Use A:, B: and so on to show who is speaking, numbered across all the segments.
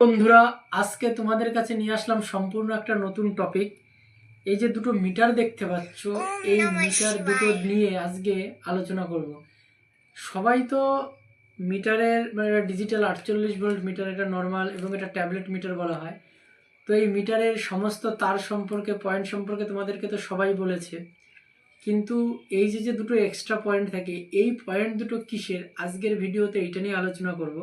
A: বন্ধুরা আজকে তোমাদের কাছে নিয়ে আসলাম সম্পূর্ণ একটা নতুন টপিক এই যে দুটো মিটার দেখতে পাচ্ছ এই মিটার দুটো নিয়ে আজকে আলোচনা করব। সবাই তো মিটারের মানে ডিজিটাল আটচল্লিশ ভোল্ট মিটার এটা নর্মাল এবং এটা ট্যাবলেট মিটার বলা হয়। তো এই মিটারের সমস্ত তার সম্পর্কে পয়েন্ট সম্পর্কে তোমাদেরকে তো সবাই বলেছে। কিন্তু এই যে যে দুটো এক্সট্রা পয়েন্ট থাকে এই পয়েন্ট দুটো কিসের? আজকের ভিডিওতে এইটা নিয়ে আলোচনা করব।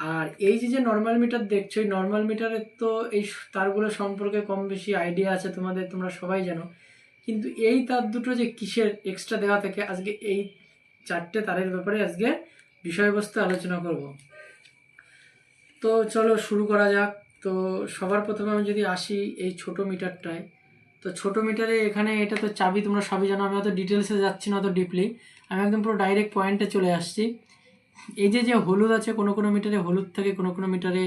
A: আর এই যে যে নর্মাল মিটার দেখছ, এই নর্মাল মিটারের তো এই তারগুলো সম্পর্কে কম বেশি আইডিয়া আছে তোমাদের, তোমরা সবাই জানো। কিন্তু এই তার দুটো যে কিসের এক্সট্রা দেওয়া থাকে, আজকে এই চারটে তারের ব্যাপারে আজকে বিষয়বস্তু আলোচনা করব। তো চলো শুরু করা যাক। তো সবার প্রথমে আমি যদি আসি এই ছোট মিটারটায় তো ছোট মিটারে এখানে এটা তো চাবি তোমরা সবই জানো, আমি অত ডিটেলসে যাচ্ছি না অত ডিপলি আমি একদম পুরো ডাইরেক্ট পয়েন্টে চলে আসছি। এই যে যে হলুদ আছে, কোনো কোনো মিটারে হলুদ থাকে, কোনো কোনো মিটারে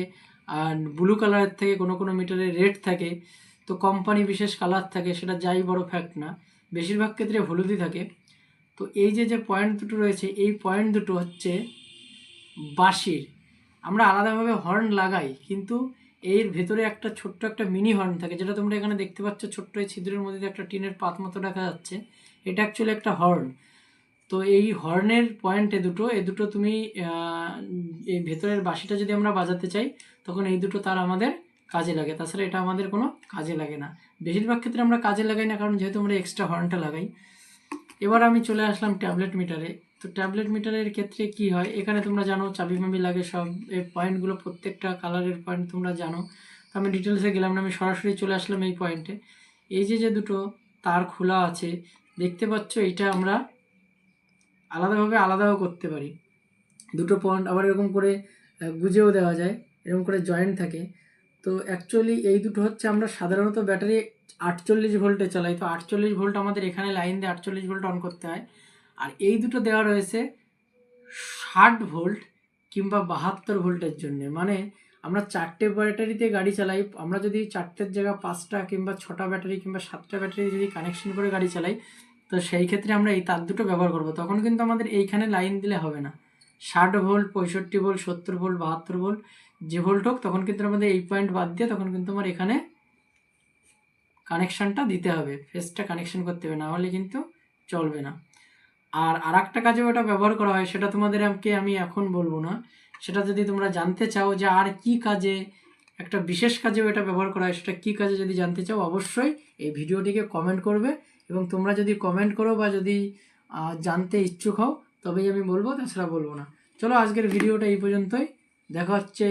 A: আর ব্লু কালারের থেকে কোনো কোনো মিটারে রেড থাকে, তো কোম্পানি বিশেষ কালার থাকে, সেটা যাই বড় ফ্যাক্ট না। বেশিরভাগ ক্ষেত্রে হলুদই থাকে। তো এই যে যে পয়েন্ট দুটো রয়েছে, এই পয়েন্ট দুটো হচ্ছে বাঁশির। আমরা আলাদাভাবে হর্ন লাগাই, কিন্তু এর ভেতরে একটা ছোট্ট একটা মিনি হর্ন থাকে, যেটা তোমরা এখানে দেখতে পাচ্ছ, ছোট্ট এই ছিদ্রের মধ্যে একটা টিনের পাত মতো দেখা যাচ্ছে। এটা অ্যাকচুয়ালি একটা হর্ন তো এই হর্নের পয়েন্টে দুটো, এ দুটো তুমি এই ভেতরের বাঁশিটা যদি আমরা বাজাতে চাই, তখন এই দুটো তার আমাদের কাজে লাগে। তাছাড়া এটা আমাদের কোনো কাজে লাগে না। বেশিরভাগ ক্ষেত্রে আমরা কাজে লাগাই না, কারণ যেহেতু আমরা এক্সট্রা হর্নটা লাগাই। এবার আমি চলে আসলাম ট্যাবলেট মিটারে তো ট্যাবলেট মিটারের ক্ষেত্রে কি হয়? এখানে তোমরা জানো, চাবি মাবি লাগে সব। এই পয়েন্টগুলো প্রত্যেকটা কালারের পয়েন্ট তোমরা জানো। তো আমি ডিটেলসে গেলাম না, আমি সরাসরি চলে আসলাম এই পয়েন্টে এই যে যে দুটো তার খোলা আছে, দেখতে পাচ্ছ এটা আমরা আলাদাভাবে আলাদাও করতে পারি। দুটো পয়েন্ট আবার এরকম করে গুজেও দেওয়া যায়, এরকম করে জয়েন্ট থাকে। তো অ্যাকচুয়ালি এই দুটো হচ্ছে আমরা সাধারণত ব্যাটারি আটচল্লিশ ভোল্টে চালাই। তো আটচল্লিশ ভোল্ট আমাদের এখানে লাইন দিয়ে আটচল্লিশ ভোল্ট অন করতে হয়। আর এই দুটো দেওয়া রয়েছে ষাট ভোল্ট কিংবা বাহাত্তর ভোল্টের জন্য। মানে আমরা চারটে ব্যাটারিতে গাড়ি চালাই। আমরা যদি চারটের জায়গা পাঁচটা কিংবা ছটা ব্যাটারি কিংবা সাতটা ব্যাটারি যদি কানেকশন করে গাড়ি চালাই তো সেই ক্ষেত্রে আমরা এই তার দুটো ব্যবহার করব। তখন কিন্তু আমাদের এইখানে লাইন দিলে হবে না। ষাট ভোল্ট, পঁয়ষট্টি ভোল্ট, সত্তর ভোল্ট, বাহাত্তর ভোল্ট, যে ভোল্ট হোক, তখন কিন্তু আমাদের এই পয়েন্ট বাদ দিয়ে তখন কিন্তু আমার এখানে কানেকশানটা দিতে হবে। ফেসটা কানেকশান করতে হবে, না হলে কিন্তু চলবে না। আর আর একটা কাজেও এটা ব্যবহার করা হয়, সেটা তোমাদের আমাকে আমি এখন বলব না। সেটা যদি তোমরা জানতে চাও যে আর কি কাজে একটা বিশেষ কাজেও এটা ব্যবহার করা হয়, সেটা কী কাজে যদি জানতে চাও অবশ্যই এই ভিডিওটিকে কমেন্ট করবে এবং তোমরা যদি কমেন্ট করো বা যদি জানতে ইচ্ছুক হও, তবেই আমি বলব, তাছাড়া বলব না। চলো আজকের ভিডিওটা এই পর্যন্তই। দেখা হচ্ছে